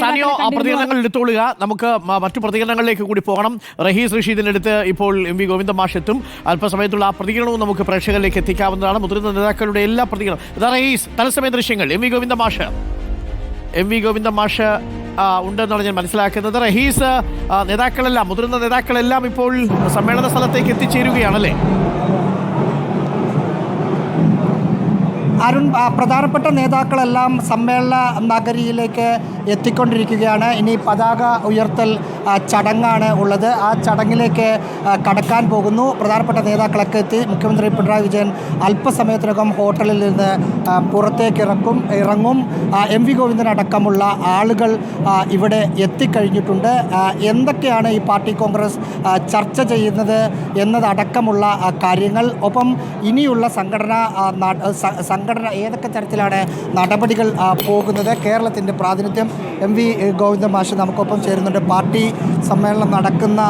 സാനിയോ പ്രതികരണങ്ങൾ എടുത്തോളുക. നമുക്ക് മറ്റു പ്രതികരണങ്ങളിലേക്ക് കൂടി പോകണം. റഹീസ് റഷീദിന്റെ അടുത്ത് ഇപ്പോൾ എം വി ഗോവിന്ദ മാഷ് എത്തും. അല്പസമയത്തുള്ള ആ പ്രതികരണവും നമുക്ക് പ്രേക്ഷകരിലേക്ക് എത്തിക്കാവുന്നതാണ്. മുതിർന്ന നേതാക്കളുടെ എല്ലാ പ്രതികരണം. റഹീസ് തത്സമയ ദൃശ്യങ്ങൾ. എം വി ഗോവിന്ദ മാഷ് എം വി ഗോവിന്ദ മാഷ് ഉണ്ടെന്നാണ് ഞാൻ മനസ്സിലാക്കുന്നത്. റഹീസ് നേതാക്കളെല്ലാം മുതിർന്ന നേതാക്കളെല്ലാം ഇപ്പോൾ സമ്മേളന സ്ഥലത്തേക്ക് എത്തിച്ചേരുകയാണല്ലേ? അരുൺ പ്രധാനപ്പെട്ട നേതാക്കളെല്ലാം സമ്മേളന നഗരിയിലേക്ക് എത്തിക്കൊണ്ടിരിക്കുകയാണ്. ഇനി പതാക ഉയർത്തൽ ചടങ്ങാണ് ഉള്ളത്. ആ ചടങ്ങിലേക്ക് കടക്കാൻ പോകുന്നു. പ്രധാനപ്പെട്ട നേതാക്കളൊക്കെ എത്തി. മുഖ്യമന്ത്രി പിണറായി വിജയൻ അല്പസമയത്തിനകം ഹോട്ടലിൽ നിന്ന് പുറത്തേക്ക് ഇറക്കും ഇറങ്ങും. എം വി ഗോവിന്ദൻ അടക്കമുള്ള ആളുകൾ ഇവിടെ എത്തിക്കഴിഞ്ഞിട്ടുണ്ട്. എന്തൊക്കെയാണ് ഈ പാർട്ടി കോൺഗ്രസ് ചർച്ച ചെയ്യുന്നത് എന്നതടക്കമുള്ള കാര്യങ്ങൾ. ഒപ്പം ഇനിയുള്ള സംഘടന സംഘടന ഏതൊക്കെ തരത്തിലാണ് നടപടികൾ പോകുന്നത്? കേരളത്തിന്റെ പ്രാതിനിധ്യം എം വി ഗോവിന്ദ മാഷ് നമുക്കൊപ്പം ചേരുന്നുണ്ട്. പാർട്ടി സമ്മേളനം നടക്കുന്ന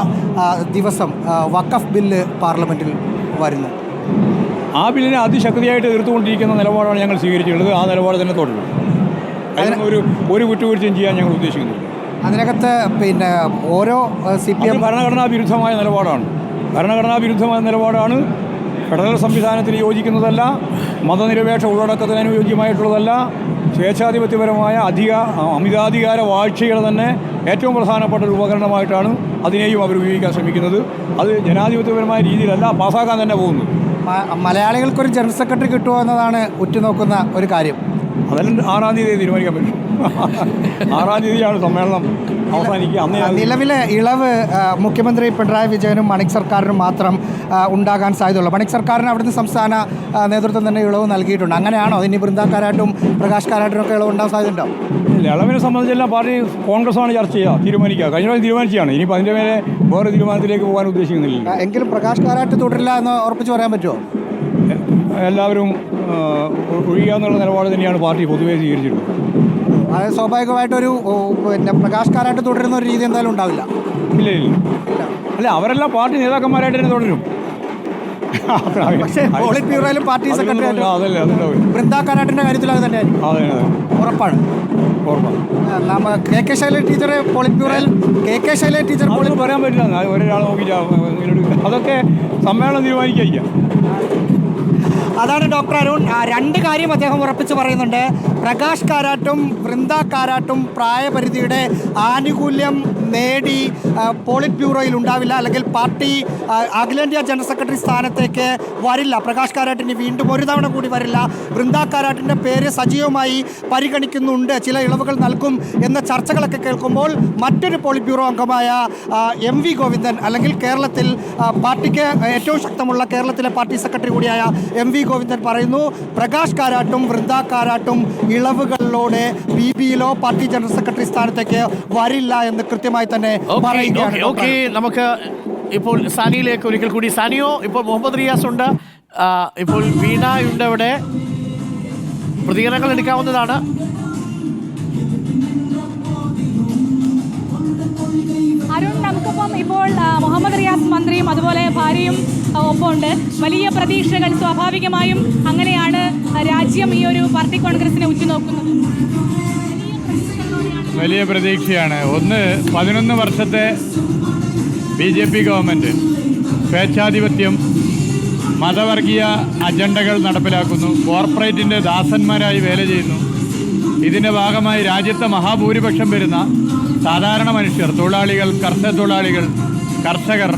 ദിവസം വഖഫ് ബില്ല് പാർലമെന്റിൽ വരുന്നു. ആ ബില്ലിനെ അതിശക്തിയായിട്ട് എതിർത്തുകൊണ്ടിരിക്കുന്ന നിലപാടാണ് ഞങ്ങൾ സ്വീകരിച്ചിട്ടുള്ളത്. ആ നിലപാട് തന്നെ തുടരും. അതിന് ഒരു ഒരു വിട്ടുവീഴ്ചയും ചെയ്യാൻ ഞങ്ങൾ ഉദ്ദേശിക്കുന്നു അതിനകത്ത് പിന്നെ ഓരോ സി പി എം ഭരണഘടനാ വിരുദ്ധമായ നിലപാടാണ്. ഭരണഘടനാ വിരുദ്ധമായ നിലപാടാണ്. ഫെഡറൽ സംവിധാനത്തിന് യോജിക്കുന്നതല്ല. മതനിരപേക്ഷ ഉള്ളടക്കത്തിന് അനുയോജ്യമായിട്ടുള്ളതല്ല. സ്വേച്ഛാധിപത്യപരമായ അധിക അമിതാധികാര വാഴ്ചയുടെ തന്നെ ഏറ്റവും പ്രധാനപ്പെട്ട ഒരു ഉപകരണമായിട്ടാണ് അതിനെയും അവർ ഉപയോഗിക്കാൻ ശ്രമിക്കുന്നത്. അത് ജനാധിപത്യപരമായ രീതിയിലല്ല പാസാക്കാൻ തന്നെ പോകുന്നു. മലയാളികൾക്കൊരു ജനറൽ സെക്രട്ടറി കിട്ടുമോ എന്നതാണ് ഉറ്റുനോക്കുന്ന ഒരു കാര്യം. അതെല്ലാം ആറാം തീയതി തീരുമാനിക്കാൻ പറ്റും. ആറാം തീയതിയാണ് സമ്മേളനം. അവസാനിക്കുക. നിലവിലെ ഇളവ് മുഖ്യമന്ത്രി പിണറായി വിജയനും മണിക് സർക്കാരിനും മാത്രം ഉണ്ടാകാൻ സാധ്യതയുള്ളൂ. മണിക് സർക്കാരിന് അവിടുന്ന് സംസ്ഥാന നേതൃത്വം തന്നെ ഇളവ് നൽകിയിട്ടുണ്ട്. അങ്ങനെയാണോ? ഇനി ബൃന്ദാക്കാരായിട്ടും പ്രകാശ് കാരാട്ടും ഒക്കെ ഇളവ് ഉണ്ടാകാൻ സാധ്യതയുണ്ടോ? ഇളവിനെ സംബന്ധിച്ചെല്ലാം പാർട്ടി കോൺഗ്രസ്സാണ് ചർച്ച ചെയ്യുക തീരുമാനിക്കുക. കഴിഞ്ഞ പ്രാവശ്യം തീരുമാനിച്ചതാണ്. ഇനി അതിന്റെ മേലെ വേറെ തീരുമാനത്തിലേക്ക് പോകാൻ ഉദ്ദേശിക്കുന്നില്ല എങ്കിലും പ്രകാശ് കാരാട്ട് തുടരില്ല എന്ന് ഉറപ്പിച്ച് പറയാൻ പറ്റുമോ? എല്ലാവരും ഒഴിയുക എന്നുള്ള നിലപാട് തന്നെയാണ് പാർട്ടി പൊതുവേ സ്വീകരിച്ചിട്ടുള്ളത്. അതായത് സ്വാഭാവികമായിട്ടൊരു പിന്നെ പ്രകാശ്കാരായിട്ട് തുടരുന്ന ഒരു രീതി എന്തായാലും ഉണ്ടാവില്ല. ഇല്ല ഇല്ല. അല്ല അവരെല്ലാം പാർട്ടി നേതാക്കന്മാരായിട്ട് തന്നെ തുടരും. പക്ഷേ പോളിറ്റ് ബ്യൂറോയിലും പാർട്ടി സെക്രട്ടറി ആയിട്ടും അതല്ലേ അതുണ്ടാവും ബൃന്ദാ കാര്യത്തിൽ അത് തന്നെയായിരിക്കും. അതെ അതെ ഉറപ്പാണ്. നമ്മ K K Shaila teacher polit ബ്യൂറോയിൽ K K Shaila teacher പറയാൻ പറ്റില്ല. അത് ഒരാൾ നോക്കിയിട്ട് അതൊക്കെ സമ്മേളനം തീരുമാനിക്കാതിരിക്കാം അതാണ് ഡോക്ടർ അരുൺ. രണ്ട് കാര്യം അദ്ദേഹം ഉറപ്പിച്ച് പറയുന്നുണ്ട്. പ്രകാശ് കാരാട്ടും വൃന്ദ കാരാട്ടും പ്രായപരിധിയുടെ ആനുകൂല്യം നേടി പോളിറ്റ് ബ്യൂറോയിൽ ഉണ്ടാവില്ല അല്ലെങ്കിൽ പാർട്ടി അഖിലേന്ത്യാ ജനറൽ സെക്രട്ടറി സ്ഥാനത്തേക്ക് വരില്ല. പ്രകാശ് കാരാട്ടിന് വീണ്ടും ഒരു തവണ കൂടി വരില്ല. വൃന്ദ കാരാട്ടിന്റെ പേര് സജീവമായി പരിഗണിക്കുന്നുണ്ട്. ചില ഇളവുകൾ നൽകും എന്ന ചർച്ചകളൊക്കെ കേൾക്കുമ്പോൾ മറ്റൊരു പോളിറ്റ് ബ്യൂറോ അംഗമായ എം വി ഗോവിന്ദൻ അല്ലെങ്കിൽ കേരളത്തിൽ പാർട്ടിക്ക് ഏറ്റവും ശക്തമുള്ള കേരളത്തിലെ പാർട്ടി സെക്രട്ടറി കൂടിയായ എം വി ഗോവിന്ദൻ പറയുന്നു പ്രകാശ് കാരാട്ടും വൃന്ദ കാരാട്ടും ഇളവുകളിലൂടെ ബി ബിയിലോ പാർട്ടി ജനറൽ സെക്രട്ടറി സ്ഥാനത്തേക്ക് വരില്ല എന്ന് കൃത്യമായി തന്നെ ഓക്കെ നമുക്ക് ഇപ്പോൾ സാനിയിലേക്ക് ഒരിക്കൽ കൂടി. സാനിയോ ഇപ്പോൾ മുഹമ്മദ് റിയാസ് ഉണ്ട്. ഇപ്പോൾ വീണ ഉണ്ട് അവിടെ. പ്രതികരണങ്ങൾ എടുക്കാവുന്നതാണ്. അരുൺ നമുക്കൊപ്പം ഇപ്പോൾ മുഹമ്മദ് റിയാസ് മന്ത്രിയും അതുപോലെ ഭാര്യയും ഒപ്പമുണ്ട്. വലിയ പ്രതീക്ഷകൾ സ്വാഭാവികമായും അങ്ങനെയാണ് രാജ്യം ഈ ഒരു പാർട്ടി കോൺഗ്രസിനെ ഉറ്റുനോക്കുന്നത്. വലിയ പ്രതീക്ഷയാണ്. ഒന്ന് പതിനൊന്ന് വർഷത്തെ ബി ജെ പി ഗവൺമെന്റ് സ്വേച്ഛാധിപത്യം മതവർഗീയ അജണ്ടകൾ നടപ്പിലാക്കുന്നു. കോർപ്പറേറ്റിന്റെ ദാസന്മാരായി വേല ചെയ്യുന്നു. ഇതിന്റെ ഭാഗമായി രാജ്യത്തെ മഹാഭൂരിപക്ഷം വരുന്ന സാധാരണ മനുഷ്യർ തൊഴിലാളികൾ കർഷക തൊഴിലാളികൾ കർഷകർ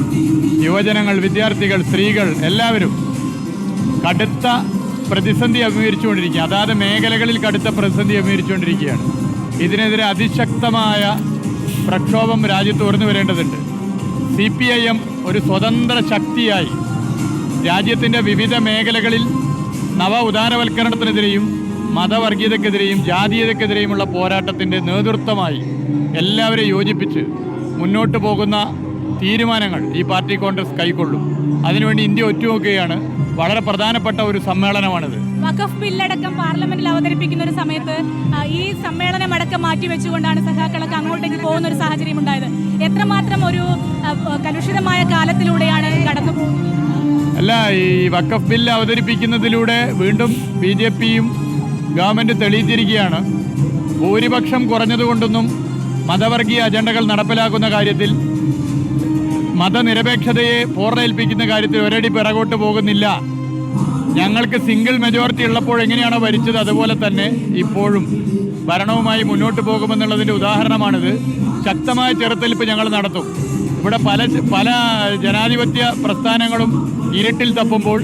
യുവജനങ്ങൾ വിദ്യാർത്ഥികൾ സ്ത്രീകൾ എല്ലാവരും കടുത്ത പ്രതിസന്ധി അഭിമുഖീകരിച്ചുകൊണ്ടിരിക്കുക അതാത് മേഖലകളിൽ കടുത്ത പ്രതിസന്ധി അഭിമുഖീകരിച്ചുകൊണ്ടിരിക്കുകയാണ്. ഇതിനെതിരെ അതിശക്തമായ പ്രക്ഷോഭം രാജ്യത്ത് ഉയർന്നു വരേണ്ടതുണ്ട്. സി പി ഐ എം ഒരു സ്വതന്ത്ര ശക്തിയായി രാജ്യത്തിന്റെ വിവിധ മേഖലകളിൽ നവ ഉദാരവൽക്കരണത്തിനെതിരെയും മതവർഗീയതക്കെതിരെയും ജാതീയതക്കെതിരെയുമുള്ള പോരാട്ടത്തിന്റെ നേതൃത്വമായി എല്ലാവരെയും യോജിപ്പിച്ച് മുന്നോട്ട് പോകുന്ന തീരുമാനങ്ങൾ ഈ പാർട്ടി കോൺഗ്രസ് കൈക്കൊള്ളും. അതിനുവേണ്ടി ഇന്ത്യ ഒറ്റുനോക്കുകയാണ്. വളരെ പ്രധാനപ്പെട്ട ഒരു സമ്മേളനമാണിത്. വഖഫ് ബില്ലടക്കം പാർലമെന്റിൽ അവതരിപ്പിക്കുന്ന ഒരു സമയത്ത് ഈ സമ്മേളനം അടക്കം മാറ്റിവെച്ചുകൊണ്ടാണ് സഖാക്കളൊക്കെ അങ്ങോട്ടേക്ക് പോകുന്ന ഒരു സാഹചര്യം ഉണ്ടായത്. എത്രമാത്രം ഒരു കലുഷിതമായ കാലത്തിലൂടെയാണ് കടന്നു പോകുന്നത്? അല്ല ഈ വക്കഫ് ബില്ല് അവതരിപ്പിക്കുന്നതിലൂടെ വീണ്ടും ബി ജെ പിയും ഗവൺമെന്റ് തെളിയിച്ചിരിക്കുകയാണ്. ഭൂരിപക്ഷം കുറഞ്ഞതുകൊണ്ടൊന്നും മതവർഗീയ അജണ്ടകൾ നടപ്പിലാക്കുന്ന കാര്യത്തിൽ മതനിരപേക്ഷതയെ പോറേൽപ്പിക്കുന്ന കാര്യത്തിൽ ഒരടി പിറകോട്ട് പോകുന്നില്ല. ഞങ്ങൾക്ക് സിംഗിൾ മെജോറിറ്റി ഉള്ളപ്പോൾ എങ്ങനെയാണോ ഭരിച്ചത് അതുപോലെ തന്നെ ഇപ്പോഴും. ഭരണവുമായി മുന്നോട്ട് പോകുമെന്നുള്ളതിന്റെ ഉദാഹരണമാണിത്. ശക്തമായ ചെറുത്തലിപ്പ് ഞങ്ങൾ നടത്തും. ഇവിടെ പല പല ജനാധിപത്യ പ്രസ്ഥാനങ്ങളും ഇരുട്ടിൽ തപ്പുമ്പോൾ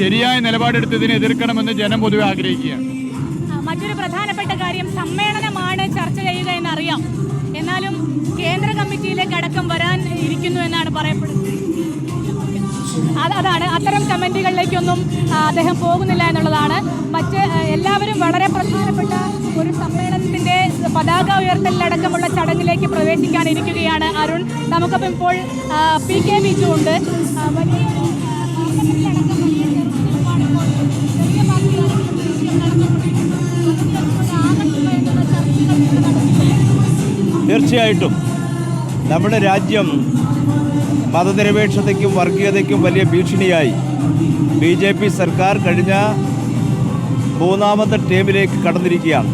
ശരിയായ നിലപാടെടുത്ത് ഇതിനെ എതിർക്കണമെന്ന് ജനം പൊതുവെ ആഗ്രഹിക്കുകയാണ്. മറ്റൊരു പ്രധാനപ്പെട്ട കാര്യം സമ്മേളനമാണ് ചർച്ച ചെയ്യുക എന്നറിയാം. എന്നാലും കേന്ദ്ര കമ്മിറ്റിയിലേക്ക് അടക്കം വരാൻ ഇരിക്കുന്നു എന്നാണ് പറയപ്പെടുന്നത്. അതാണ്. അത്തരം കമന്റുകളിലേക്കൊന്നും അദ്ദേഹം പോകുന്നില്ല എന്നുള്ളതാണ്. മറ്റ് എല്ലാവരും വളരെ പ്രധാനപ്പെട്ട ഒരു സമ്മേളനത്തിന്റെ പതാക ഉയർത്തലിലടക്കമുള്ള ചടങ്ങിലേക്ക് പ്രവേശിക്കാനിരിക്കുകയാണ് അരുൺ. നമുക്കപ്പം ഇപ്പോൾ പി കെ ബിജു ഉണ്ട്. തീർച്ചയായിട്ടും. നമ്മുടെ രാജ്യം മതനിരപേക്ഷതയ്ക്കും വർഗീയതയ്ക്കും വലിയ ഭീഷണിയായി. ബി സർക്കാർ കഴിഞ്ഞ മൂന്നാമത്തെ ടേമിലേക്ക് കടന്നിരിക്കുകയാണ്.